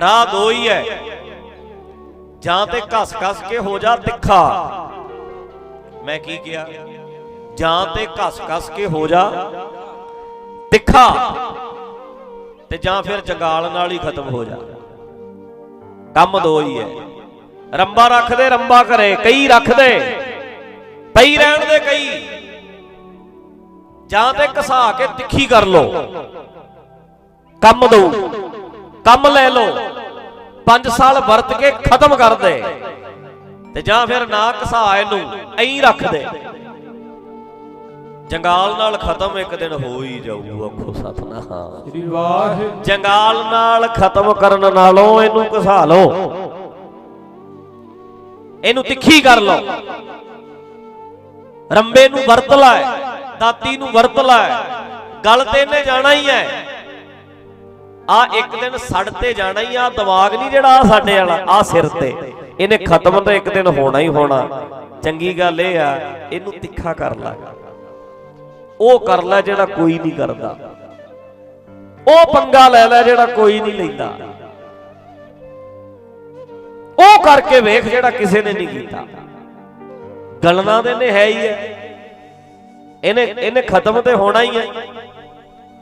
ਰਾਹ ਦੋ ਹੀ। ਹੈ ਜਾਂ ਤੇ ਘਸ ਘਸ ਕੇ ਹੋ ਜਾ ਤਿੱਖਾ। ਮੈਂ ਕੀ ਕਿਹਾ? ਜਾਂ ਤੇ ਘਸ ਘਸ ਕੇ ਹੋ ਜਾ ਤਿੱਖਾ। ਤੇ ਜਾਂ ਫਿਰ ਜੰਗਾਲ ਨਾਲ ਹੀ ਖਤਮ ਹੋ ਜਾ। ਕੰਮ ਦੋ ਹੀ ਹੈ। ਰੰਬਾ ਰੱਖਦੇ ਰੰਬਾ ਕਰੇ, ਕਈ ਰੱਖਦੇ ਪਈ ਰਹਿਣ ਦੇ ਕਈ। ਜਾਂ ਤੇ ਘਸਾ ਕੇ ਤਿੱਖੀ ਕਰ ਲੋ ਕੰਮ ਦੋ। ਕੰਮ ਲੈ ਲੋ 5 ਸਾਲ ਵਰਤ ਕੇ ਖਤਮ ਕਰ ਦੇ। ਤੇ ਜਾਂ ਫਿਰ ਨਾ ਘਸਾ ਇਹਨੂੰ ਐਂ ਰੱਖ ਦੇ। ਜੰਗਾਲ ਨਾਲ ਖਤਮ ਇੱਕ ਦਿਨ ਹੋ ਹੀ ਜਾਊ ਆਖੋ ਸਤਨਾਮ। ਸ੍ਰੀ ਵਾਹਿ ਜੰਗਾਲ ਨਾਲ ਖਤਮ ਕਰਨ ਨਾਲੋਂ ਇਹਨੂੰ ਘਸਾ ਲਓ। ਇਹਨੂੰ ਤਿੱਖੀ ਕਰ ਲਓ। ਰੰਬੇ ਨੂੰ ਵਰਤ ਲੈ ਦਾਤੀ ਨੂੰ ਵਰਤ ਲੈ। ਗਲ ਤੇ ਇਹਨੇ ਜਾਣਾ ਹੀ ਹੈ। ਆ ਇੱਕ ਦਿਨ ਸੜ ਤੇ ਜਾਣਾ ਹੀ ਆ, ਦਿਮਾਗ ਨਹੀਂ ਜਿਹੜਾ ਆ ਸਾਡੇ ਵਾਲਾ, ਆ ਸਿਰ ਤੇ। ਇਹਨੇ ਖਤਮ ਤਾਂ ਇੱਕ ਦਿਨ ਹੋਣਾ ਹੀ ਹੋਣਾ। ਚੰਗੀ ਗੱਲ ਇਹ ਆ, ਇਹਨੂੰ ਤਿੱਖਾ ਕਰ ਲੈ। ਉਹ ਕਰ ਲੈ ਜਿਹੜਾ ਕੋਈ ਨਹੀਂ ਕਰਦਾ। ਉਹ ਪੰਗਾ ਲੈ ਲੈ ਜਿਹੜਾ ਕੋਈ ਨਹੀਂ ਲੈਂਦਾ। ਉਹ ਕਰਕੇ ਵੇਖ ਜਿਹੜਾ ਕਿਸੇ ਨੇ ਨਹੀਂ ਕੀਤਾ। ਗਲਣਾ ਦੇ ਨੇ ਹੈ ਹੀ ਹੈ ਇਹਨੇ ਇਹਨੇ ਖਤਮ ਤੇ ਹੋਣਾ ਹੀ ਹੈ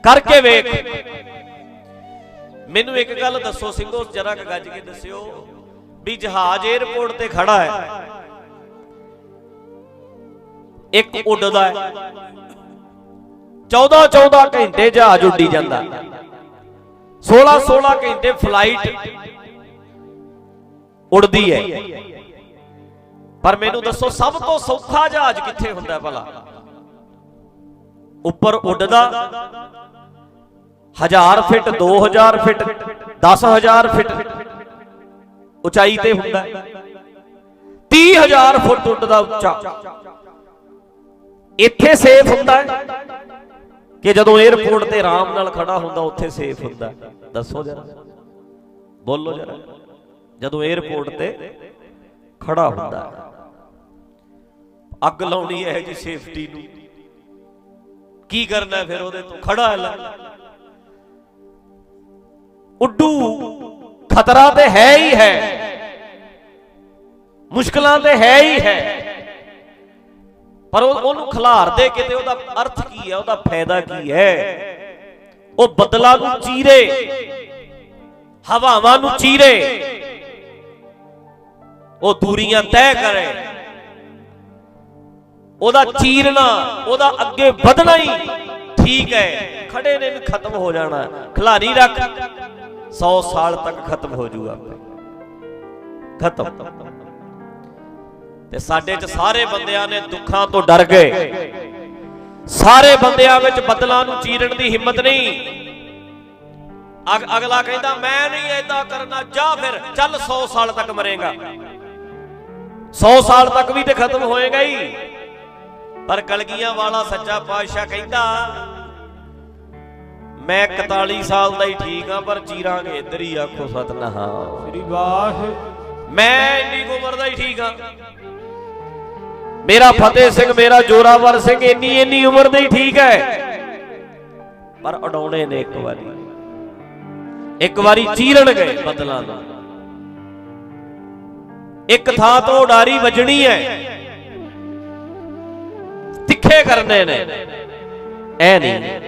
ਕਰਕੇ ਵੇਖ। ਮੈਨੂੰ ਇੱਕ ਗੱਲ ਦੱਸੋ ਸਿੰਘੋ, ਜਰਾ ਕੁ ਗੱਜ ਕੇ ਦੱਸਿਓ ਵੀ ਜਹਾਜ਼ 에ਅਰਪੋਰਟ ਤੇ ਖੜਾ ਹੈ। ਇੱਕ ਉੱਡਦਾ ਹੈ। 14 14 ਘੰਟੇ ਜਹਾਜ਼ ਉੱਡੀ ਜਾਂਦਾ। 16 16 ਘੰਟੇ ਫਲਾਈਟ ਉੱਡਦੀ ਹੈ। ਪਰ ਮੈਨੂੰ ਦੱਸੋ, ਸਭ ਤੋਂ ਸੌਖਾ ਜਹਾਜ਼ ਕਿੱਥੇ ਹੁੰਦਾ ਭਲਾ? ਉੱਪਰ ਉੱਡਦਾ। 1000 ਫਿਟ 2000 ਫਿਟ 10000 ਫਿੱਟ। ਉਚਾਈ ਤੇ ਹੁੰਦਾ 30000 ਫੁੱਟ ਉੱਡਦਾ ਉੱਚਾ। ਇੱਥੇ ਸੇਫ ਹੁੰਦਾ ਹੈ ਕਿ ਜਦੋਂ 에어ਪੋਰਟ ਤੇ ਆਰਾਮ ਨਾਲ ਖੜਾ ਹੁੰਦਾ, ਉੱਥੇ ਸੇਫ ਹੁੰਦਾ ਦੱਸੋ ਜਰਾ। ਬੋਲੋ ਜਰਾ। ਜਦੋਂ 에어ਪੋਰਟ ਤੇ ਖੜਾ ਹੁੰਦਾ ਅੱਗ ਲਾਉਣੀ ਹੈ ਜੀ ਸੇਫਟੀ ਨੂੰ। ਕੀ ਕਰਨਾ ਫਿਰ ਉਹਦੇ ਤੋਂ? ਖੜਾ ਹੈ। ਉੱਡੂ ਖਤਰਾ ਤੇ ਹੈ ਹੀ ਹੈ। ਮੁਸ਼ਕਲਾਂ ਤੇ ਹੈ ਹੀ ਹੈ। ਪਰ ਉਹ- ਉਹਨੂੰ ਖਿਲਾਰਦੇ ਕਿਤੇ ਉਹਦਾ ਅਰਥ ਕੀ ਹੈ? ਉਹਦਾ ਫਾਇਦਾ ਕੀ ਹੈ? ਉਹ ਬਦਲਾ ਨੂੰ ਚੀਰੇ, ਹਵਾਵਾਂ ਨੂੰ ਚੀਰੇ। ਉਹ ਦੂਰੀਆਂ ਤੈਅ ਕਰੇ। ਉਹਦਾ ਚੀਰਨਾ, ਉਹਦਾ ਅੱਗੇ ਵਧਣਾ ਹੀ ਠੀਕ ਹੈ। ਖੜੇ ਨੇ ਵੀ ਖਤਮ ਹੋ ਜਾਣਾ। ਖਿਲਾਰੀ ਰੱਖ। 100 ਸਾਲ ਤੱਕ ਖਤਮ ਹੋ ਜਾਊਗਾ ਖਤਮ। ਤੇ ਸਾਡੇ 'ਚ ਸਾਰੇ ਬੰਦਿਆਂ ਨੇ ਦੁੱਖਾਂ ਤੋਂ ਡਰ ਗਏ। ਸਾਰੇ ਬੰਦਿਆਂ ਵਿੱਚ ਬਦਲਾਂ ਨੂੰ ਚੀਰਨ ਦੀ ਹਿੰਮਤ ਨਹੀਂ। ਅਗ- ਅਗਲਾ ਕਹਿੰਦਾ, ਮੈਂ ਨਹੀਂ ਐਦਾਂ ਕਰਨਾ, ਜਾ ਫਿਰ, ਚੱਲ 100 ਸਾਲ ਤੱਕ ਮਰੇਗਾ। 100 ਸਾਲ ਤੱਕ ਵੀ ਤੇ ਖਤਮ ਹੋਏਗਾ ਹੀ। ਪਰ ਕਲਗੀਆਂ ਵਾਲਾ ਸੱਚਾ ਪਾਤਸ਼ਾਹ ਕਹਿੰਦਾ ਮੈਂ 41 ਸਾਲ ਦਾ ਹੀ ਠੀਕ ਆ ਪਰ ਚੀਰਾਂਗੇ ਇੱਧਰ ਹੀ ਆਖੋ ਸਤਨਾਮ। ਸ੍ਰੀ ਵਾਹਿ ਮੈਂ ਇੰਨੀ ਉਮਰ ਦਾ ਹੀ ਠੀਕ ਆ ਮੇਰਾ ਫਤਿਹ ਸਿੰਘ ਮੇਰਾ ਜੋਰਾਵਰ ਸਿੰਘ ਇੰਨੀ ਇੰਨੀ ਉਮਰ ਦੇ ਹੀ ਠੀਕ ਹੈ। ਪਰ ਉਡਾਉਣੇ ਨੇ ਇੱਕ ਵਾਰੀ। ਇੱਕ ਵਾਰੀ ਚੀਰਣਗੇ ਬਦਲਾਂ ਦਾ ਇੱਕ ਥਾਂ ਤੋਂ ਉਡਾਰੀ ਵੱਜਣੀ ਹੈ। ਤਿੱਖੇ ਕਰਨੇ ਨੇ। ਐ ਨਹੀਂ।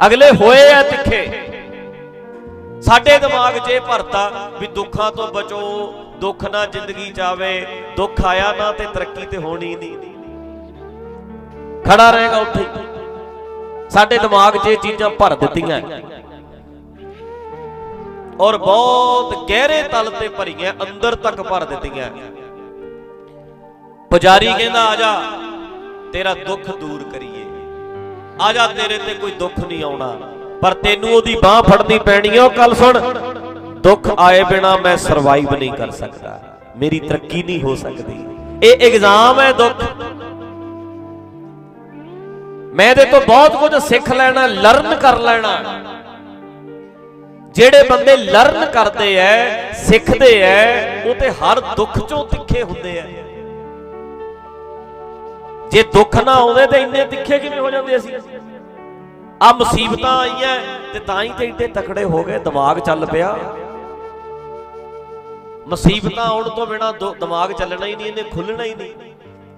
ਅਗਲੇ ਹੋਏ ਆ ਤਿੱਖੇ। ਸਾਡੇ ਦਿਮਾਗ 'ਚ ਇਹ ਭਰਤਾ ਵੀ ਦੁੱਖਾਂ ਤੋਂ ਬਚੋ, ਦੁੱਖ ਨਾ ਜ਼ਿੰਦਗੀ ਚ ਆਵੇ, ਦੁੱਖ ਆਇਆ ਨਾ ਤੇ ਤਰੱਕੀ ਤੇ ਹੋਣੀ ਨਹੀਂ। ਖੜਾ ਰਹੇਗਾ ਉੱਥੇ ਸਾਡੇ ਦਿਮਾਗ 'ਚ ਇਹ ਚੀਜ਼ਾਂ ਭਰ ਦਿੱਤੀਆਂ। ਔਰ ਬਹੁਤ ਗਹਿਰੇ ਤਲ ਤੇ ਭਰੀਆਂ, ਅੰਦਰ ਤੱਕ ਭਰ ਦਿੱਤੀਆਂ। ਪੁਜਾਰੀ ਕਹਿੰਦਾ, ਆ ਜਾ, ਤੇਰਾ ਦੁੱਖ ਦੂਰ ਕਰੀਏ। ਆ ਜਾ, ਤੇਰੇ ਤੇ ਕੋਈ ਦੁੱਖ ਨਹੀਂ ਆਉਣਾ। ਪਰ ਤੈਨੂੰ ਉਹਦੀ ਬਾਹ ਫੜਨੀ ਪੈਣੀ ਓ ਕੱਲ ਸੁਣ। ਦੁੱਖ ਆਏ ਬਿਨਾ ਮੈਂ ਸਰਵਾਈਵ ਨਹੀਂ ਕਰ ਸਕਦਾ। ਮੇਰੀ ਤਰੱਕੀ ਨਹੀਂ ਹੋ ਸਕਦੀ। ਇਹ ਐਗਜ਼ਾਮ ਹੈ ਦੁੱਖ। ਮੈਂ ਇਹਦੇ ਤੋਂ ਬਹੁਤ ਕੁਝ ਸਿੱਖ ਲੈਣਾ ਲਰਨ ਕਰ ਲੈਣਾ। ਜਿਹੜੇ ਬੰਦੇ ਲਰਨ ਕਰਦੇ ਐ, ਸਿੱਖਦੇ ਐ, ਉਹ ਤੇ ਹਰ ਦੁੱਖ ਚੋਂ ਤਿੱਖੇ ਹੁੰਦੇ ਐ। ਜੇ ਦੁੱਖ ਨਾ ਆਉਂਦੇ ਤੇ ਇੰਨੇ ਤਿੱਖੇ ਕਿਵੇਂ ਹੋ ਜਾਂਦੇ ਅਸੀਂ? ਆ ਮੁਸੀਬਤਾਂ ਆਈਆਂ ਤੇ ਤਾਂ ਹੀ ਤੇ ਇੰਨੇ ਤਕੜੇ ਹੋ ਗਏ, ਦਿਮਾਗ ਚੱਲ ਪਿਆ। ਮੁਸੀਬਤਾਂ ਆਉਣ ਤੋਂ ਬਿਨਾ ਦਿਮਾਗ ਚੱਲਣਾ ਹੀ ਨਹੀਂ, ਇਹਨੇ ਖੁੱਲਣਾ ਹੀ ਨਹੀਂ।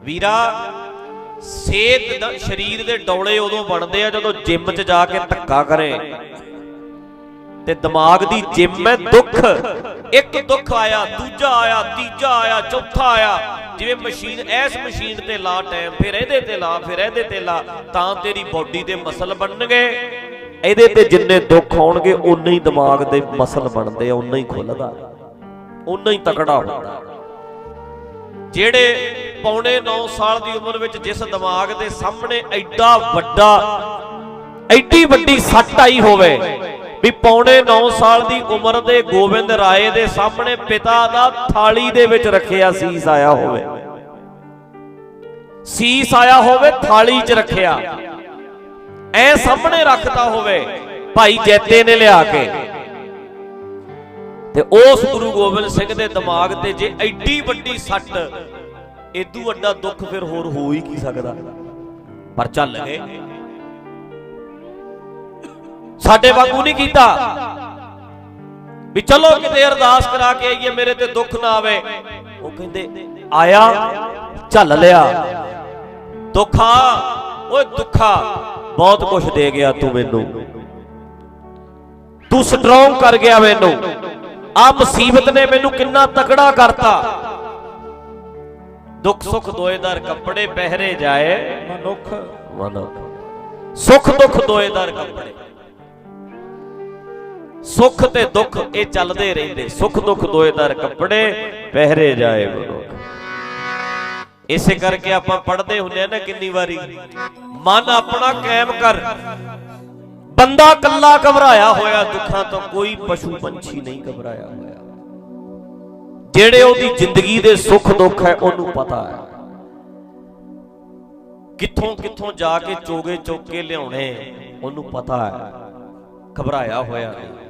ਵੀਰਾ, ਸਿਹਤ ਦਾ ਸਰੀਰ ਦੇ ਡੌਲੇ ਉਦੋਂ ਬਣਦੇ ਆ ਜਦੋਂ ਜਿਮ 'ਚ ਜਾ ਕੇ ਧੱਕਾ ਕਰੇ। ਤੇ ਦਿਮਾਗ ਦੀ ਜਿਮ ਹੈ ਦੁੱਖ। ਇੱਕ ਦੁੱਖ ਆਇਆ, ਦੂਜਾ ਆਇਆ, ਤੀਜਾ ਆਇਆ, ਚੌਥਾ ਆਇਆ। ਜਿਵੇਂ ਮਸ਼ੀਨ, ਐਸ ਮਸ਼ੀਨ ਤੇ ਲਾ ਟਾਈਮ ਫਿਰ ਇਹਦੇ ਤੇ ਲਾ, ਫਿਰ ਇਹਦੇ ਤੇ ਲਾ, ਤਾਂ ਤੇਰੀ ਬਾਡੀ ਦੇ ਮਸਲ ਬਣਨਗੇ। ਇਹਦੇ ਤੇ ਜਿੰਨੇ ਦੁੱਖ ਆਉਣਗੇ ਉਨੇ ਹੀ ਦਿਮਾਗ ਦੇ ਮਸਲ ਬਣਦੇ ਆ ਉਨਾ ਹੀ ਖੁੱਲਦਾ। ਉਨਾ ਹੀ ਤਕੜਾ ਹੁੰਦਾ। ਜਿਹੜੇ ਪੌਣੇ 9 ਸਾਲ ਦੀ ਉਮਰ ਵਿੱਚ ਜਿਸ ਦਿਮਾਗ ਦੇ ਸਾਹਮਣੇ ਐਡਾ ਵੱਡਾ, ਐਡੀ ਵੱਡੀ ਸੱਟ ਆਈ ਹੋਵੇ ਵੀ ਪੌਣੇ 9 ਸਾਲ ਦੀ ਉਮਰ ਦੇ ਗੋਬਿੰਦ ਰਾਏ ਦੇ ਸਾਹਮਣੇ ਪਿਤਾ ਦਾ ਥਾਲੀ ਦੇ ਵਿੱਚ ਰੱਖਿਆ ਸੀਸ ਆਇਆ ਹੋਵੇ। ਸੀਸ ਆਇਆ ਹੋਵੇ, ਥਾਲੀ 'ਚ ਰੱਖਿਆ। ਐ ਸਾਹਮਣੇ ਰੱਖਤਾ ਹੋਵੇ, ਭਾਈ ਜੈਤੇ ਨੇ ਲਿਆ ਕੇ। ਤੇ ਉਸ ਗੁਰੂ ਗੋਬਿੰਦ ਸਿੰਘ ਦੇ ਦਿਮਾਗ ਤੇ ਜੇ ਐਡੀ ਵੱਡੀ ਸੱਟ, ਏਦੂ ਵੱਡਾ ਦੁੱਖ ਫਿਰ ਹੋਰ ਹੋ ਹੀ ਕੀ ਸਕਦਾ? ਪਰ ਚੱਲ ਗਏ। ਸਾਡੇ ਵਾਂਗੂ ਨਹੀਂ ਕੀਤਾ। ਵੀ ਚਲੋ ਕਿਤੇ ਅਰਦਾਸ ਕਰਾ ਕੇ ਆਈਏ ਮੇਰੇ ਤੇ ਦੁੱਖ ਨਾ ਆਵੇ। ਉਹ ਕਹਿੰਦੇ ਆਇਆ ਝੱਲ ਲਿਆ। ਦੁੱਖਾ ਓਏ ਦੁੱਖਾ ਬਹੁਤ ਕੁਝ ਦੇ ਗਿਆ ਤੂੰ ਮੈਨੂੰ। ਤੂੰ ਸਟਰੋਂਗ ਕਰ ਗਿਆ ਮੈਨੂੰ। ਆ ਮੁਸੀਬਤ ਨੇ ਮੈਨੂੰ ਕਿੰਨਾ ਤਕੜਾ ਕਰਤਾ। ਦੁੱਖ ਸੁੱਖ ਦੋਏਦਾਰ ਕੱਪੜੇ ਪਹਿਰੇ ਜਾਏ। ਮਨੁੱਖ। ਮਨੁੱਖ। ਸੁੱਖ ਦੁੱਖ ਦੋਏਦਾਰ ਕੱਪੜੇ। ਸੁੱਖ ਤੇ ਦੁੱਖ ਇਹ ਚੱਲਦੇ ਰਹਿੰਦੇ। ਸੁੱਖ ਦੁੱਖ ਦੋਏਦਾਰ ਕੱਪੜੇ ਪਹਿਰੇ ਜਾਏ ਮਨੁੱਖ ਇਸੇ ਕਰਕੇ ਆਪਾਂ ਪੜ੍ਹਦੇ ਹੁੰਦੇ ਆ ਨਾ ਕਿੰਨੀ ਵਾਰੀ, ਮਨ ਆਪਣਾ ਕਾਇਮ ਕਰ। ਬੰਦਾ ਕੱਲਾ ਘਬਰਾਇਆ ਹੋਇਆ, ਦੁੱਖਾਂ ਤੋਂ ਕੋਈ ਪਸ਼ੂ ਪੰਛੀ ਨਹੀਂ ਘਬਰਾਇਆ ਹੋਇਆ। ਜਿਹੜੇ ਉਹਦੀ ਜ਼ਿੰਦਗੀ ਦੇ ਸੁੱਖ ਦੁੱਖ ਹੈ, ਉਹਨੂੰ ਪਤਾ ਹੈ। ਕਿੱਥੋਂ ਕਿੱਥੋਂ ਜਾ ਕੇ ਚੋਗੇ ਚੋਕੇ ਲਿਆਉਣੇ, ਉਹਨੂੰ ਪਤਾ ਹੈ। ਘਬਰਾਇਆ ਹੋਇਆ ਨਹੀਂ।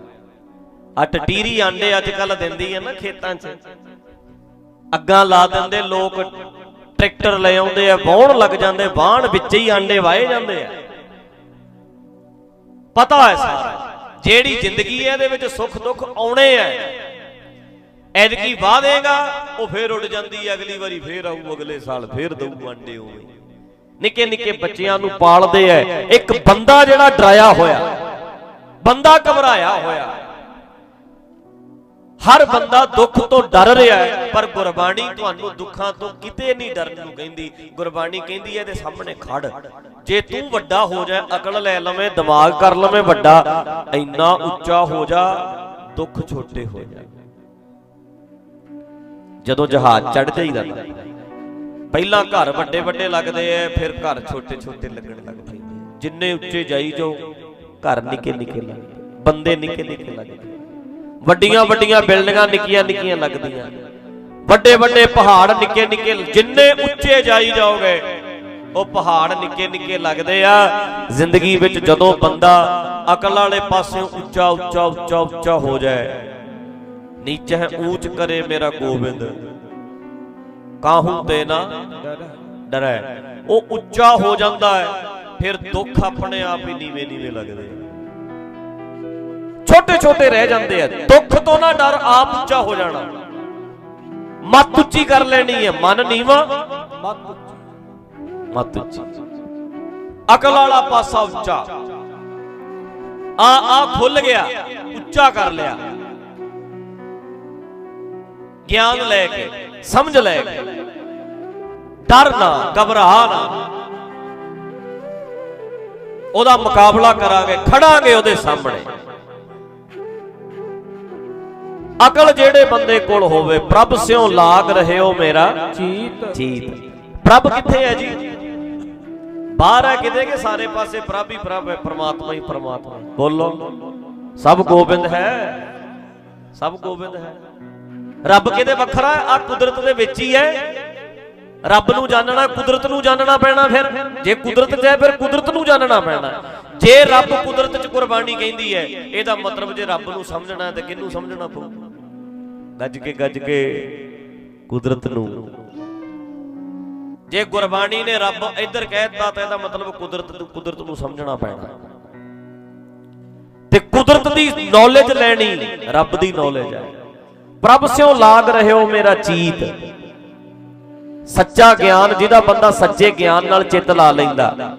ਆ ਟਟੀਰੀ ਆਂਡੇ ਅੱਜ ਕੱਲ ਦਿੰਦੀ ਹੈ ਨਾ ਖੇਤਾਂ 'ਚ। ਅੱਗਾਂ ਲਾ ਦਿੰਦੇ ਲੋਕ, ਟਰੈਕਟਰ ਲੈ ਆਉਂਦੇ ਆ, ਵਾਹਣ ਲੱਗ ਜਾਂਦੇ, ਵਾਹਣ ਵਿੱਚ ਹੀ ਆਂਡੇ ਵਾਏ ਜਾਂਦੇ ਆ। ਪਤਾ ਹੈ ਸਾਰਾ, ਜਿਹੜੀ ਜ਼ਿੰਦਗੀ ਹੈ ਇਹਦੇ ਵਿੱਚ ਸੁੱਖ ਦੁੱਖ ਆਉਣੇ ਆ। ਐਦਕੀ ਵਾਹ ਦੇਗਾ ਉਹ ਫੇਰ ਉੱਡ ਜਾਂਦੀ ਹੈ ਅਗਲੀ ਵਾਰੀ ਫੇਰ ਆਊ, ਅਗਲੇ ਸਾਲ ਫੇਰ ਦਊ ਆਂਡੇ ਉਵੇਂ। ਨਿੱਕੇ ਨਿੱਕੇ ਬੱਚਿਆਂ ਨੂੰ ਪਾਲਦੇ ਐ ਇੱਕ ਬੰਦਾ ਜਿਹੜਾ ਡਰਾਇਆ ਹੋਇਆ, ਬੰਦਾ ਘਬਰਾਇਆ ਹੋਇਆ ਹਰ ਬੰਦਾ ਦੁੱਖ ਤੋਂ ਡਰ ਰਿਹਾ ਹੈ, ਪਰ ਗੁਰਬਾਣੀ ਤੁਹਾਨੂੰ ਦੁੱਖਾਂ ਤੋਂ ਕਿਤੇ ਨਹੀਂ ਡਰਨ ਨੂੰ ਕਹਿੰਦੀ। ਗੁਰਬਾਣੀ ਕਹਿੰਦੀ ਹੈ ਇਹਦੇ ਸਾਹਮਣੇ ਖੜ। ਜੇ ਤੂੰ ਵੱਡਾ ਹੋ ਜਾਏ, ਅਕਲ ਲੈ ਲਵੇਂ, ਦਿਮਾਗ ਕਰ ਲਵੇਂ ਵੱਡਾ, ਇੰਨਾ ਉੱਚਾ ਹੋ ਜਾ, ਦੁੱਖ ਛੋਟੇ ਹੋ ਜਾ। ਜਦੋਂ ਜਹਾਜ਼ ਚੜ ਜਾਈਦਾ ਪਹਿਲਾਂ ਘਰ ਵੱਡੇ ਵੱਡੇ ਲੱਗਦੇ ਐ, ਫਿਰ ਘਰ ਛੋਟੇ ਛੋਟੇ ਲੱਗਣ ਲੱਗ ਪੈਂਦੇ ਜਿੰਨੇ ਉੱਚੇ ਜਾਈ ਜਾਓ, ਘਰ ਨਿੱਕੇ ਨਿੱਕੇ ਲੱਗਦੇ ਬੰਦੇ ਨਿੱਕੇ ਨਿੱਕੇ ਲੱਗਦੇ ਵੱਡੀਆਂ ਵੱਡੀਆਂ ਬਿਲਡਿੰਗਾਂ ਨਿੱਕੀਆਂ ਨਿੱਕੀਆਂ ਲੱਗਦੀਆਂ। ਵੱਡੇ ਵੱਡੇ ਪਹਾੜ ਨਿੱਕੇ ਨਿੱਕੇ ਜਿੰਨੇ ਉੱਚੇ ਜਾਈ ਜਾਓਗੇ ਉਹ ਪਹਾੜ ਨਿੱਕੇ ਨਿੱਕੇ ਲੱਗਦੇ ਆ। ਜ਼ਿੰਦਗੀ ਵਿੱਚ ਜਦੋਂ ਬੰਦਾ ਅਕਲ ਵਾਲੇ ਪਾਸੇ ਉੱਚਾ ਉੱਚਾ ਉੱਚਾ ਉੱਚਾ ਹੋ ਜਾਏ ਨੀਚੇ ਹੈ ਊਚ ਕਰੇ ਮੇਰਾ ਗੋਬਿੰਦ। ਕਾਹੂ ਤੇ ਨਾ ਡਰੈ। ਉਹ ਉੱਚਾ ਹੋ ਜਾਂਦਾ ਹੈ ਫਿਰ ਦੁੱਖ ਆਪਣੇ ਆਪ ਹੀ ਨੀਵੇਂ ਨੀਵੇਂ ਲੱਗਦੇ ਛੋਟੇ ਛੋਟੇ ਰਹਿ ਜਾਂਦੇ ਆ। ਦੁੱਖ ਤੋਂ ਨਾ ਡਰ ਆਪ ਉੱਚਾ ਹੋ ਜਾਣਾ। ਮੱਤ ਉੱਚੀ ਕਰ ਲੈਣੀ ਹੈ। ਮਨ ਨੀਵਾ। ਮਤ ਮੱਤ ਉੱਚੀ। ਅਕਲ ਵਾਲਾ ਪਾਸਾ ਉੱਚਾ। ਆ ਆ ਖੁੱਲ ਗਿਆ। ਉੱਚਾ ਕਰ ਲਿਆ। ਗਿਆਨ ਲੈ ਕੇ, ਸਮਝ ਲੈ ਕੇ। ਡਰ ਨਾ ਘਬਰਾ ਨਾ। ਉਹਦਾ ਮੁਕਾਬਲਾ ਕਰਾਂਗੇ, ਖੜਾਂਗੇ ਉਹਦੇ ਸਾਹਮਣੇ। ਅਕਲ ਜਿਹੜੇ ਬੰਦੇ ਕੋਲ ਹੋਵੇ ਪ੍ਰਭ ਸਿਓ ਲਾਗ ਰਹਿਓ ਮੇਰਾ? ਚੀਤ ਜੀਤ। ਪ੍ਰਭ ਕਿੱਥੇ ਹੈ ਜੀ? ਬਾਹਰ ਹੈ ਕਿਤੇ ਕਿ ਸਾਰੇ ਪਾਸੇ ਪ੍ਰਭ ਹੀ ਪ੍ਰਭ ਹੈ ਪ੍ਰਮਾਤਮਾ ਹੀ ਪ੍ਰਮਾਤਮਾ। ਬੋਲੋ। ਸਭ ਗੋਬਿੰਦ ਹੈ। ਸਭ ਗੋਬਿੰਦ ਹੈ। ਰੱਬ ਕਿਤੇ ਵੱਖਰਾ ਹੈ? ਆ ਕੁਦਰਤ ਦੇ ਵਿੱਚ ਹੀ ਹੈ। ਰੱਬ ਨੂੰ ਜਾਣਨਾ ਕੁਦਰਤ ਨੂੰ ਜਾਣਨਾ ਪੈਣਾ ਫਿਰ। ਜੇ ਕੁਦਰਤ 'ਚ ਹੈ ਫਿਰ ਕੁਦਰਤ ਨੂੰ ਜਾਣਨਾ ਪੈਣਾ। ਜੇ ਰੱਬ ਕੁਦਰਤ 'ਚ ਕੁਰਬਾਨੀ ਕਹਿੰਦੀ ਹੈ ਇਹਦਾ ਮਤਲਬ ਜੇ ਰੱਬ ਨੂੰ ਸਮਝਣਾ ਹੈ ਤੇ ਕਿਹਨੂੰ ਸਮਝਣਾ ਪਊ? ਗੱਜ ਕੇ ਗੱਜ ਕੇ ਕੁਦਰਤ ਨੂੰ। ਜੇ ਗੁਰਬਾਣੀ ਨੇ ਰੱਬ ਇੱਧਰ ਕਹਿਤਾ ਤਾਂ ਇਹਦਾ ਮਤਲਬ ਕੁਦਰਤ ਨੂੰ ਕੁਦਰਤ ਨੂੰ ਸਮਝਣਾ ਪੈਣਾ। ਤੇ ਕੁਦਰਤ ਦੀ ਨੌਲੇਜ ਲੈਣੀ ਰੱਬ ਦੀ ਨੌਲੇਜ ਹੈ। ਪ੍ਰਭ ਸਿਓ ਲਾਗ ਰਹਿਓ ਮੇਰਾ ਚੀਤ। ਸੱਚਾ ਗਿਆਨ ਜਿਹਦਾ ਬੰਦਾ ਸੱਚੇ ਗਿਆਨ ਨਾਲ ਚਿੱਤ ਲਾ ਲੈਂਦਾ।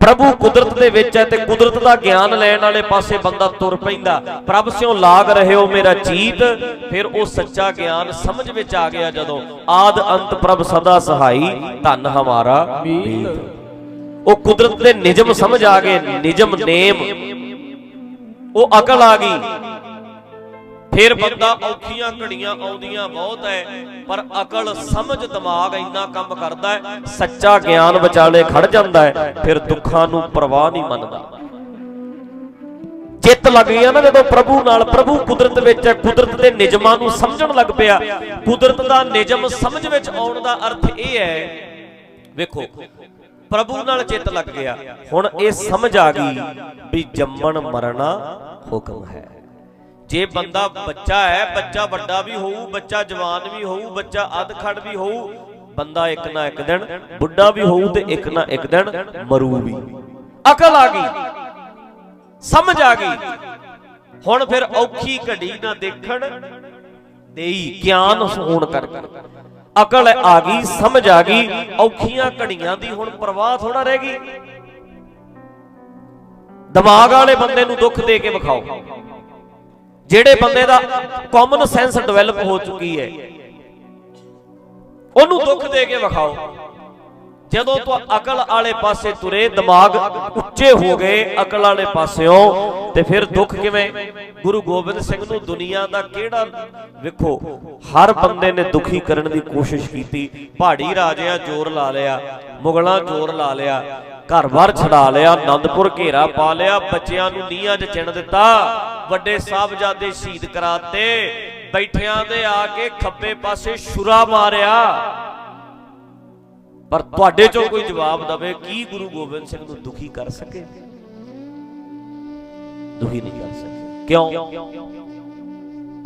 ਪ੍ਰਭੂ ਕੁਦਰਤ ਦੇ ਵਿੱਚ ਹੈ ਤੇ ਕੁਦਰਤ ਦਾ ਗਿਆਨ ਲੈਣ ਵਾਲੇ ਪਾਸੇ ਬੰਦਾ ਤੁਰ ਪੈਂਦਾ। ਪ੍ਰਭ ਸਿਓ ਲਾਗ ਰਹਿਓ ਮੇਰਾ ਚੀਤ ਫਿਰ ਉਹ ਸੱਚਾ ਗਿਆਨ ਸਮਝ ਵਿੱਚ ਆ ਗਿਆ ਜਦੋਂ ਆਦ ਅੰਤ ਪ੍ਰਭ ਸਦਾ ਸਹਾਈ, ਧੰਨ ਹਮਾਰਾ ਮੀਤ ਉਹ ਕੁਦਰਤ ਦੇ ਨਿਯਮ ਸਮਝ ਆ ਗਏ, ਨਿਯਮ ਨੇਮ। ਉਹ ਅਕਲ ਆ ਗਈ। ਫਿਰ ਬੰਦਾ ਔਖੀਆਂ ਘੜੀਆਂ ਆਉਂਦੀਆਂ ਬਹੁਤ ਹੈ ਪਰ ਅਕਲ, ਸਮਝ, ਦਿਮਾਗ ਇੰਨਾ ਕੰਮ ਕਰਦਾ ਹੈ ਸੱਚਾ ਗਿਆਨ ਵਿਚਾਲੇ ਖੜ ਜਾਂਦਾ ਹੈ ਫਿਰ ਦੁੱਖਾਂ ਨੂੰ ਪਰਵਾਹ ਨਹੀਂ ਮੰਨਦਾ। ਚਿੱਤ ਲੱਗ ਗਿਆ ਨਾ ਜਦੋਂ ਪ੍ਰਭੂ ਨਾਲ, ਪ੍ਰਭੂ ਕੁਦਰਤ ਵਿੱਚ ਹੈ ਕੁਦਰਤ ਦੇ ਨਿਯਮਾਂ ਨੂੰ ਸਮਝਣ ਲੱਗ ਪਿਆ। ਕੁਦਰਤ ਦਾ ਨਿਯਮ ਸਮਝ ਵਿੱਚ ਆਉਣ ਦਾ ਅਰਥ ਇਹ ਹੈ ਵੇਖੋ, ਪ੍ਰਭੂ ਨਾਲ ਚਿੱਤ ਲੱਗ ਗਿਆ। ਹੁਣ ਇਹ ਸਮਝ ਆ ਗਈ ਵੀ ਜੰਮਣ ਮਰਨਾ ਹੁਕਮ ਹੈ। ਜੇ ਬੰਦਾ ਬੱਚਾ ਹੈ, ਬੱਚਾ ਵੱਡਾ ਵੀ ਹੋਊ, ਬੱਚਾ ਜਵਾਨ ਵੀ ਹੋਊ, ਬੱਚਾ ਅਧਖੜ ਵੀ ਹੋਊ, ਬੰਦਾ ਇੱਕ ਨਾ ਇੱਕ ਦਿਨ ਬੁੱਢਾ ਵੀ ਹੋਊ ਤੇ ਇੱਕ ਨਾ ਇੱਕ ਦਿਨ ਮਰੂ ਵੀ। ਅਕਲ ਆ ਗਈ। ਸਮਝ ਆ ਗਈ। ਹੁਣ ਫਿਰ ਔਖੀ ਘੜੀ ਨਾ ਦੇਖਣ, ਦੇਈ ਗਿਆਨ ਹੋਣ ਕਰਕੇ ਅਕਲ ਆ ਗਈ, ਸਮਝ ਆ ਗਈ। ਔਖੀਆਂ ਘੜੀਆਂ ਦੀ ਹੁਣ ਪ੍ਰਵਾਹ ਥੋੜਾ ਰਹਿ ਗਈ। ਦਿਮਾਗ ਵਾਲੇ ਬੰਦੇ ਨੂੰ ਦੁੱਖ ਦੇ ਕੇ ਵਿਖਾਓ। ਜਿਹੜੇ ਬੰਦੇ ਦਾ ਕਾਮਨ ਸੈਂਸ ਡਿਵੈਲਪ ਹੋ ਚੁੱਕੀ ਹੈ, ਉਹਨੂੰ ਦੁੱਖ ਦੇ ਕੇ ਵਿਖਾਓ। ਜਦੋਂ ਤੋਂ ਅਕਲ ਵਾਲੇ ਪਾਸੇ ਤੁਰੇ, ਦਿਮਾਗ ਉੱਚੇ ਹੋ ਗਏ, ਅਕਲ ਵਾਲੇ ਪਾਸਿਓਂ, ਤੇ ਫਿਰ ਦੁੱਖ ਕਿਵੇਂ? ਗੁਰੂ ਗੋਬਿੰਦ ਸਿੰਘ ਨੂੰ ਦੁਨੀਆ ਦਾ ਕਿਹੜਾ ਵੇਖੋ, ਹਰ ਬੰਦੇ ਨੇ ਦੁਖੀ ਕਰਨ ਦੀ ਕੋਸ਼ਿਸ਼ ਕੀਤੀ। ਪਹਾੜੀ ਰਾਜਿਆਂ ਜ਼ੋਰ ਲਾ ਲਿਆ, ਮੁਗਲਾਂ ਜ਼ੋਰ ਲਾ ਲਿਆ, ਘਰ-ਬਾਰ ਛਡਾ ਲਿਆ ਆਨੰਦਪੁਰ ਘੇਰਾ ਪਾ ਲਿਆ, ਬੱਚਿਆਂ ਨੂੰ ਨੀਹਾਂ 'ਚ ਚਿਣ ਦਿੱਤਾ। ਵੱਡੇ ਸਾਹਿਬਜ਼ਾਦੇ ਸ਼ਹੀਦ ਕਰਾਤੇ। ਬੈਠਿਆਂ ਦੇ ਆ ਕੇ ਖੱਬੇ ਪਾਸੇ ਛੁਰਾ ਮਾਰਿਆ। ਪਰ ਤੁਹਾਡੇ ਚੋਂ ਕੋਈ ਜਵਾਬ ਦਵੇ, ਕੀ ਗੁਰੂ ਗੋਬਿੰਦ ਸਿੰਘ ਨੂੰ ਦੁਖੀ ਕਰ ਸਕੇ? ਦੁਖੀ ਨਹੀਂ ਕਰ ਸਕੇ। ਕਿਉਂ?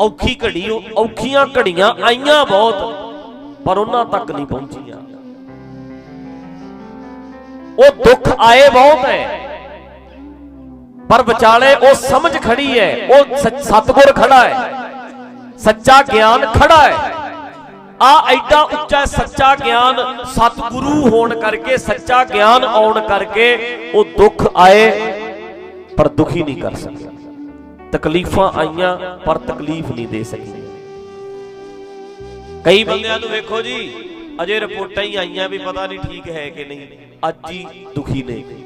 ਔਖੀ ਘੜੀ ਉਹ- ਔਖੀਆਂ ਘੜੀਆਂ ਆਈਆਂ ਬਹੁਤ, ਪਰ ਉਹਨਾਂ ਤੱਕ ਨਹੀਂ ਪਹੁੰਚੀਆਂ। ਉਹ ਦੁੱਖ ਆਏ ਬਹੁਤ ਹੈ। ਪਰ ਵਿਚਾਲੇ ਉਹ ਸਮਝ ਖੜੀ ਹੈ, ਉਹ ਸੱਚ- ਸਤਿਗੁਰ ਖੜਾ ਹੈ, ਸੱਚਾ ਗਿਆਨ ਖੜਾ ਹੈ। ਆ ਐਡਾ ਉੱਚਾ ਸੱਚਾ ਗਿਆਨ ਸਤਿਗੁਰੂ ਹੋਣ ਕਰਕੇ, ਸੱਚਾ ਗਿਆਨ ਆਉਣ ਕਰਕੇ ਉਹ ਦੁੱਖ ਆਏ, ਪਰ ਦੁਖੀ ਨਹੀਂ ਕਰ ਸਕਿਆ ਤਕਲੀਫਾਂ ਆਈਆਂ, ਪਰ ਤਕਲੀਫ ਨਹੀਂ ਦੇ ਸਕੀ। ਕਈ ਬੰਦਿਆਂ ਨੂੰ ਵੇਖੋ ਜੀ, ਅਜੇ ਰਿਪੋਰਟਾਂ ਹੀ ਆਈਆਂ ਵੀ ਪਤਾ ਨਹੀਂ ਠੀਕ ਹੈ ਕਿ ਨਹੀਂ। ਅੱਜ ਹੀ ਦੁਖੀ ਨੇ।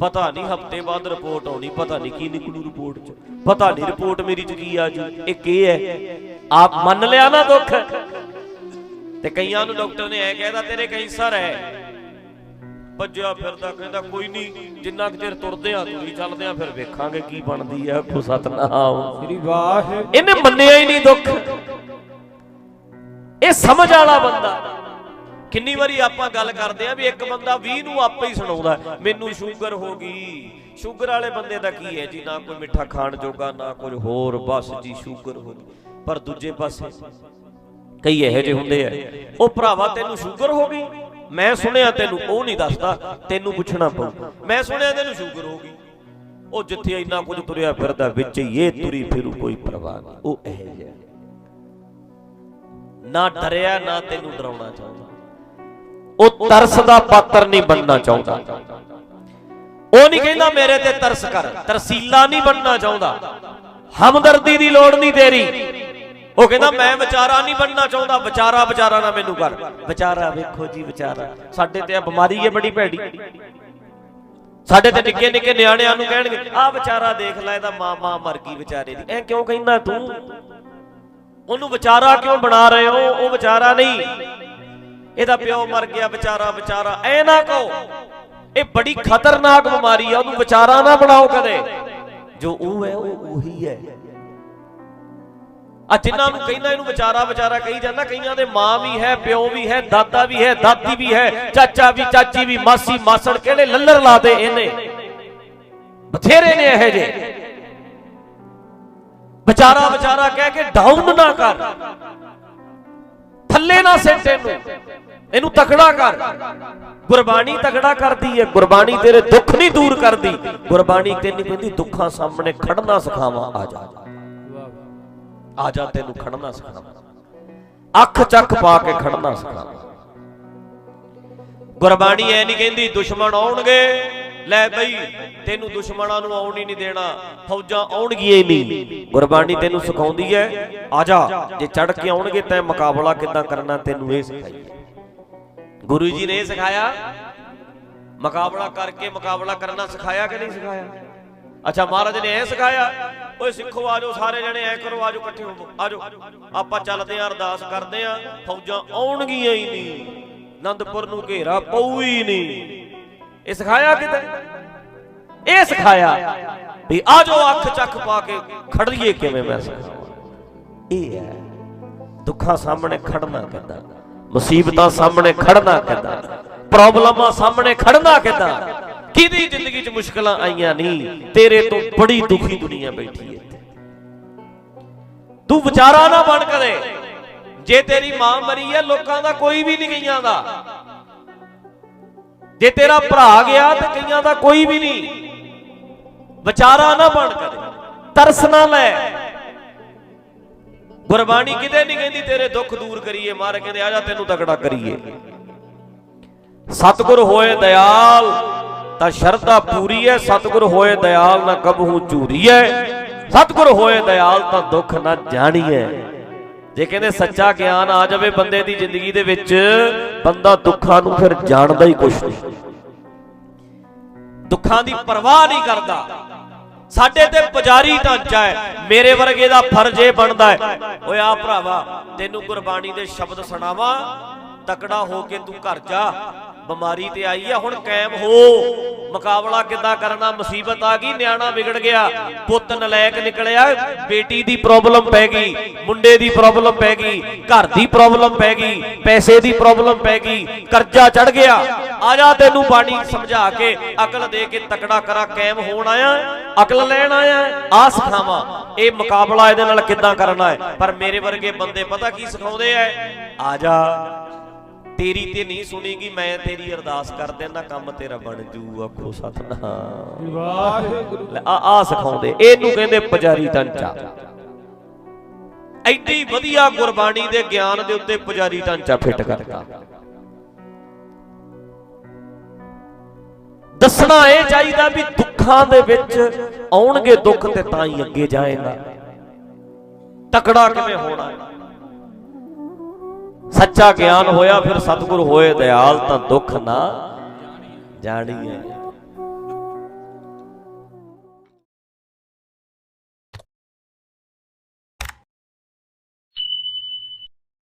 ਪਤਾ ਨਹੀਂ ਹਫ਼ਤੇ ਬਾਅਦ ਰਿਪੋਰਟ ਆਉਣੀ ਪਤਾ ਨਹੀਂ ਕੀ ਨਿਕਲੂ ਰਿਪੋਰਟ 'ਚ। ਪਤਾ ਨਹੀਂ ਰਿਪੋਰਟ ਮੇਰੀ 'ਚ ਕੀ ਆ ਜੂ। ਇਹ ਕੀ ਹੈ? ਆਪ ਮੰਨ ਲਿਆ ਨਾ ਦੁੱਖ। ਤੇ ਕਈਆਂ ਨੂੰ ਡਾਕਟਰ ਨੇ ਐ ਕਹਿਦਾ ਤੇਰੇ ਕੈਂਸਰ ਹੈ ਭੱਜਿਆ ਫਿਰਦਾ ਕਹਿੰਦਾ ਕੋਈ ਨਹੀਂ ਜਿੰਨਾ ਕੁ ਚਿਰ ਤੁਰਦੇ ਆ ਤੁਰੀ ਚੱਲਦੇ ਆ ਫਿਰ ਵੇਖਾਂਗੇ ਕੀ ਬਣਦੀ ਆ। ਖੁ ਸਤਨਾਮ। ਸ੍ਰੀ ਵਾਹਿ ਇਹਨੇ ਮੰਨਿਆ ਹੀ ਨਹੀਂ ਦੁੱਖ। ਇਹ ਸਮਝ ਵਾਲਾ ਬੰਦਾ। ਕਿੰਨੀ ਵਾਰੀ ਆਪਾਂ ਗੱਲ ਕਰਦੇ ਆ ਵੀ ਇੱਕ ਬੰਦਾ 20 ਨੂੰ ਆਪੇ ਹੀ ਸੁਣਾਉਂਦਾ ਮੈਨੂੰ ਸ਼ੂਗਰ ਹੋ ਗਈ। ਸ਼ੂਗਰ ਵਾਲੇ ਬੰਦੇ ਦਾ ਕੀ ਹੈ ਜੀ? ਨਾ ਕੋਈ ਮਿੱਠਾ ਖਾਣ ਜੋਗਾ, ਨਾ ਕੁਝ ਹੋਰ। ਬਸ ਜੀ, ਸ਼ੂਗਰ ਹੋ ਗਈ। ਪਰ ਦੂਜੇ ਪਾਸੇ ਕਈ ਇਹੋ ਜਿਹੇ ਹੁੰਦੇ ਆ। ਉਹ ਭਰਾਵਾ, ਤੈਨੂੰ ਸ਼ੂਗਰ ਹੋ ਗਈ? ਮੈਂ ਸੁਣਿਆ ਤੈਨੂੰ, ਉਹ ਨਹੀਂ ਦੱਸਦਾ। ਤੈਨੂੰ ਪੁੱਛਣਾ ਪਊ। ਮੈਂ ਸੁਣਿਆ ਤੈਨੂੰ ਸ਼ੂਗਰ ਹੋ ਗਈ। ਉਹ ਜਿੱਥੇ ਇੰਨਾ ਕੁਝ ਤੁਰਿਆ ਫਿਰਦਾ, ਵਿੱਚ ਹੀ ਇਹ ਤੁਰੀ ਫਿਰੂ, ਕੋਈ ਪਰਵਾਹ ਨਹੀਂ। ਉਹ ਇਹੋ ਜਿਹਾ। ਨਾ ਡਰਿਆ, ਨਾ ਤੈਨੂੰ ਡਰਾਉਣਾ ਚਾਹੁੰਦਾ। ਉਹ ਤਰਸ ਦਾ ਪਾਤਰ ਨਹੀਂ ਬਣਨਾ ਚਾਹੁੰਦਾ। ਉਹ ਨਹੀਂ ਕਹਿੰਦਾ ਮੇਰੇ ਤੇ ਤਰਸ ਕਰ, ਤਰਸੀਲਾ ਨਹੀਂ ਬਣਨਾ ਚਾਹੁੰਦਾ। ਹਮਦਰਦੀ ਦੀ ਲੋੜ ਨਹੀਂ ਤੇਰੀ। ਉਹ ਕਹਿੰਦਾ ਮੈਂ ਵਿਚਾਰਾ ਨਹੀਂ ਬਣਨਾ ਚਾਹੁੰਦਾ, ਵਿਚਾਰਾ ਵਿਚਾਰਾ ਨਾ ਮੈਨੂੰ ਕਰ। ਵਿਚਾਰਾ ਵੇਖੋ ਜੀ ਵਿਚਾਰਾ, ਸਾਡੇ ਤੇ ਆ ਬਿਮਾਰੀ ਹੈ ਬੜੀ ਭੈੜੀ। ਸਾਡੇ ਤੇ ਨਿੱਕੇ ਨਿੱਕੇ ਨਿਆਣਿਆਂ ਨੂੰ ਕਹਿਣਗੇ, ਆ ਵਿਚਾਰਾ ਦੇਖ ਲੈ, ਇਹਦਾ ਮਾਂ ਮਾਂ ਮਰ ਗਈ ਵਿਚਾਰੇ ਦੀ। ਐ ਕਿਉਂ ਕਹਿੰਦਾ ਤੂੰ? ਉਹਨੂੰ ਵਿਚਾਰਾ ਕਿਉਂ ਬਣਾ ਰਹੇ ਹੋ? ਉਹ ਵਿਚਾਰਾ ਨਹੀਂ। ਇਹਦਾ ਪਿਓ ਮਰ ਗਿਆ ਵਿਚਾਰਾ ਵਿਚਾਰਾ ਐ ਨਾ ਕਹੋ ਇਹ ਬੜੀ ਖਤਰਨਾਕ ਬਿਮਾਰੀ ਆ ਉਹਨੂੰ ਵਿਚਾਰਾ ਨਾ ਬਣਾਓ ਕਦੇ। ਜੋ ਉਹ ਹੈ ਉਹ ਉਹੀ ਹੈ। ਆ ਜਿਨ੍ਹਾਂ ਨੂੰ ਕਹਿੰਦਾ ਇਹਨੂੰ ਵਿਚਾਰਾ ਵਿਚਾਰਾ ਕਹੀ ਜਾਂਦਾ ਕਈਆਂ ਦੇ ਮਾਂ ਵੀ ਹੈ ਪਿਓ ਵੀ ਹੈ ਦਾਦਾ ਵੀ ਹੈ ਦਾਦੀ ਵੀ ਹੈ ਚਾਚਾ ਵੀ ਚਾਚੀ ਵੀ ਮਾਸੀ ਮਾਸੜ ਕਿਹੜੇ ਲੱਲਰ ਲਾਦੇ ਇਹਨੇ? ਬਥੇਰੇ ਨੇ ਇਹ ਜੇ ਵਿਚਾਰਾ ਵਿਚਾਰਾ ਕਹਿ ਕੇ ਡਾਊਨ ਨਾ ਕਰ। ਥੱਲੇ ਨਾ ਸਿੱਟ ਇਹਨੂੰ ਇਹਨੂੰ ਤਕੜਾ ਕਰ। ਗੁਰਬਾਣੀ ਤਕੜਾ ਕਰਦੀ ਹੈ ਗੁਰਬਾਣੀ ਤੇਰੇ ਦੁੱਖ ਨਹੀਂ ਦੂਰ ਕਰਦੀ। ਗੁਰਬਾਣੀ ਤੈਨੂੰ ਕਹਿੰਦੀ, ਦੁੱਖਾਂ ਸਾਹਮਣੇ ਖੜਨਾ ਸਿਖਾਵਾਂ, ਆ ਜਾ। ਆ ਜਾ ਤੈਨੂੰ ਖੜਨਾ ਸਿਖਾਵਾਂ। ਅੱਖ ਚੱਕ ਪਾ ਕੇ ਖੜਨਾ ਸਿਖਾਵਾਂ। ਗੁਰਬਾਣੀ ਐ ਨਹੀਂ ਕਹਿੰਦੀ, ਦੁਸ਼ਮਣ ਆਉਣਗੇ। ਲੈ ਬਈ, ਤੈਨੂੰ ਦੁਸ਼ਮਣਾਂ ਨੂੰ ਆਉਣ ਹੀ ਨਹੀਂ ਦੇਣਾ। ਫੌਜਾਂ ਆਉਣਗੀਆਂ ਹੀ ਨਹੀਂ। ਗੁਰਬਾਣੀ ਤੈਨੂੰ ਸਿਖਾਉਂਦੀ ਐ, ਆ ਜਾ। ਜੇ ਚੜ ਕੇ ਆਉਣਗੇ ਤੈਂ ਮੁਕਾਬਲਾ ਕਿੱਦਾਂ ਕਰਨਾ ਤੈਨੂੰ ਇਹ ਸਿਖਾਈ। ਗੁਰੂ ਜੀ ਨੇ ਇਹ ਸਿਖਾਇਆ? ਮੁਕਾਬਲਾ ਕਰਕੇ ਮੁਕਾਬਲਾ ਕਰਨਾ ਸਿਖਾਇਆ ਕਿ ਨਹੀਂ ਸਿਖਾਇਆ? ਅੱਛਾ, ਮਹਾਰਾਜ ਨੇ ਇਹ ਸਿਖਾਇਆ, ਓਏ ਸਿੱਖੋ, ਆਜੋ, ਸਾਰੇ ਜਣੇ ਐ ਕਰੋ, ਆਜੋ, ਇਕੱਠੇ ਹੋਵੋ ਆਜੋ। ਆਪਾਂ ਚੱਲਦੇ ਆਂ, ਅਰਦਾਸ ਕਰਦੇ ਆਂ, ਫੌਜਾਂ ਆਉਣਗੀਆਂ ਹੀ ਨਹੀਂ ਆਨੰਦਪੁਰ ਨੂੰ ਘੇਰਾ ਪਊ ਹੀ ਨਹੀਂ। ਇਹ ਸਿਖਾਇਆ ਕਿਤੇ? ਇਹ ਸਿਖਾਇਆ ਵੀ ਆਜੋ, ਅੱਖ ਚੱਖ ਪਾ ਕੇ ਖੜੀਏ ਕਿਵੇਂ ਮੈਂ ਸਿਖਾਵਾਂ? ਇਹ ਹੈ, ਦੁੱਖਾਂ ਸਾਹਮਣੇ ਖੜਨਾ ਕਿੱਦਾਂ? ਮੁਸੀਬਤਾਂ ਸਾਹਮਣੇ ਖੜਨਾ ਕਿੱਦਾਂ ਪ੍ਰੋਬਲਮਾਂ ਸਾਹਮਣੇ ਖੜਨਾ ਕਿੱਦਾਂ ਕਿਹਦੀ ਜ਼ਿੰਦਗੀ 'ਚ ਮੁਸ਼ਕਲਾਂ ਆਈਆਂ ਨਹੀਂ ਤੇਰੇ ਤੋਂ ਬੜੀ ਦੁਖੀ ਦੁਨੀਆ ਬੈਠੀ ਹੈ ਤੂੰ ਵਿਚਾਰਾ ਨਾ ਬਣ ਕਰੇ। ਜੇ ਤੇਰੀ ਮਾਂ ਮਰੀ ਹੈ, ਲੋਕਾਂ ਦਾ ਕੋਈ ਵੀ ਨਹੀਂ ਗਈਆਂ ਦਾ। ਜੇ ਤੇਰਾ ਭਰਾ ਗਿਆ, ਤੇ ਕਈਆਂ ਦਾ ਕੋਈ ਵੀ ਨਹੀਂ। ਵਿਚਾਰਾ ਨਾ ਬਣ ਕਰੇ। ਤਰਸ ਨਾ ਲੈ। ਗੁਰਬਾਣੀ ਕਿਤੇ ਨਹੀਂ ਕਹਿੰਦੀ, ਤੇਰੇ ਦੁੱਖ ਦੂਰ ਕਰੀਏ ਮਾਰੇ ਕਹਿੰਦੇ, ਆ ਜਾ ਤੈਨੂੰ ਤਕੜਾ ਕਰੀਏ। ਸਤਿਗੁਰ ਹੋਏ ਦਿਆਲ ਤਾਂ ਸ਼ਰਧਾ ਪੂਰੀ ਹੈ ਸਤਿਗੁਰ ਹੋਏ ਦਿਆਲ ਨਾ ਕਬਹੂ ਹੈ ਸਤਿਗੁਰ ਹੋਏ ਦਿਆਲ ਤਾਂ ਦੁੱਖ ਨਾ ਜਾਣੀਐ ਜੇ ਕਹਿੰਦੇ ਸੱਚਾ ਗਿਆਨ ਆ ਜਾਵੇ ਬੰਦੇ ਦੀ ਜ਼ਿੰਦਗੀ ਦੇ ਵਿੱਚ, ਬੰਦਾ ਦੁੱਖਾਂ ਨੂੰ ਫਿਰ ਜਾਣਦਾ ਹੀ ਕੁਛ ਨਹੀਂ। ਦੁੱਖਾਂ ਦੀ ਪਰਵਾਹ ਨਹੀਂ ਕਰਦਾ। ਸਾਡੇ ਤੇ ਪੁਜਾਰੀ ਢਾਂਚਾ ਹੈ, ਮੇਰੇ ਵਰਗੇ ਦਾ ਫਰਜ਼ ਇਹ ਬਣਦਾ ਹੈ। ਓਏ ਆ ਭਰਾਵਾ, ਤੈਨੂੰ ਗੁਰਬਾਣੀ ਦੇ ਸ਼ਬਦ ਸੁਣਾਵਾਂ, ਤਕੜਾ ਹੋ ਕੇ ਤੂੰ ਘਰ ਜਾ। ਬਿਮਾਰੀ ਤੇ ਆਈ ਆ, ਹੁਣ ਕਾਇਮ ਹੋ। ਮੁਕਾਬਲਾ ਕਿੱਦਾਂ ਕਰਨਾ? ਮੁਸੀਬਤ ਆ ਗਈ, ਨਿਆਣਾ ਵਿਗੜ ਗਿਆ। ਪੁੱਤ ਨਲਾਇਕ ਨਿਕਲਿਆ, ਬੇਟੀ ਦੀ ਪ੍ਰੋਬਲਮ ਪੈ ਗਈ, ਮੁੰਡੇ ਦੀ ਪ੍ਰੋਬਲਮ ਪੈ ਗਈ, ਘਰ ਦੀ ਪ੍ਰੋਬਲਮ ਪੈ ਗਈ, ਪੈਸੇ ਦੀ ਪ੍ਰੋਬਲਮ ਪੈ ਗਈ, ਕਰਜ਼ਾ ਚੜ ਗਿਆ। ਆ ਜਾ ਤੈਨੂੰ ਬਾਣੀ ਸਮਝਾ ਕੇ ਅਕਲ ਦੇ ਕੇ ਤਕੜਾ ਕਰਾ ਕਾਇਮ ਹੋਣ ਆਇਆ, ਅਕਲ ਲੈਣ ਆਇਆ ਆ ਸਿਖਾਵਾਂ ਇਹ ਮੁਕਾਬਲਾ ਇਹਦੇ ਨਾਲ ਕਿੱਦਾਂ ਕਰਨਾ ਹੈ? ਪਰ ਮੇਰੇ ਵਰਗੇ ਬੰਦੇ ਪਤਾ ਕੀ ਸਿਖਾਉਂਦੇ ਐ ਆ ਜਾ। ਤੇਰੀ ਤੇ ਨਹੀਂ ਸੁਣੀਗੀ ਮੈਂ ਤੇਰੀ ਅਰਦਾਸ ਕਰ ਦੇਣਾ ਕੰਮ ਤੇਰਾ ਬਣ ਜੂ ਆਖੋ ਸਤਨਾਮ। ਵਾਹਿਗੁਰੂ। ਆ ਆ ਸਿਖਾਉਂਦੇ ਇਹਨੂੰ ਕਹਿੰਦੇ ਪੁਜਾਰੀ ਢਾਂਚਾ। ਐਡੀ ਵਧੀਆ ਗੁਰਬਾਣੀ ਦੇ ਗਿਆਨ ਦੇ ਉੱਤੇ ਪੁਜਾਰੀ ਢਾਂਚਾ ਫਿੱਟ ਕਰਤਾ ਦੱਸਣਾ ਇਹ ਚਾਹੀਦਾ ਵੀ ਦੁੱਖਾਂ ਦੇ ਵਿੱਚ ਆਉਣਗੇ ਦੁੱਖ ਤੇ ਤਾਂ ਹੀ ਅੱਗੇ ਜਾਏਗਾ। ਤਕੜਾ ਕਿਵੇਂ ਹੋਣਾ? ਹੈ ਸੱਚਾ ਗਿਆਨ ਹੋਇਆ ਫਿਰ ਸਤਿਗੁਰ ਹੋਏ ਦਿਆਲ ਤਾਂ ਦੁੱਖ ਨਾ ਜਾਣੀਏ।